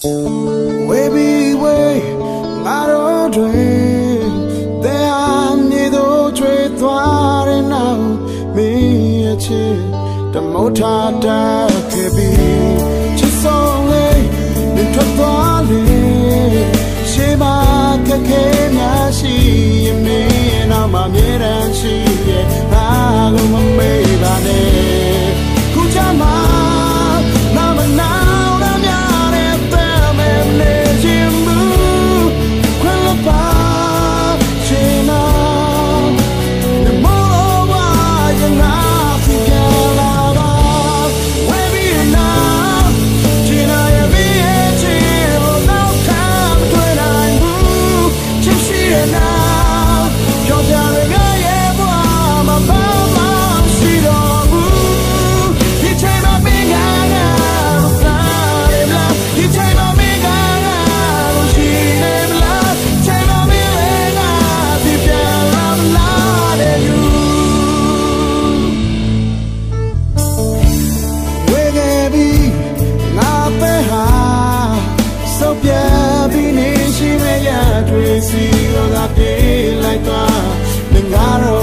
Wavy way ငါတို့တွေတဲ့မြေတို့ချွေသွားတဲ့နောက်မင်းရဲ့ချစ်တမောထာတာခဲ့ပြီးချစ်ဆုံးလေးမြင်ထွက်သွားလေရှေးမှာခက်ခဲများရှိရင်မင်းနောက်မှာမြဲတမ်းရှိရဲ့ စီရောသာပြေးလိုက်သွားငါတော့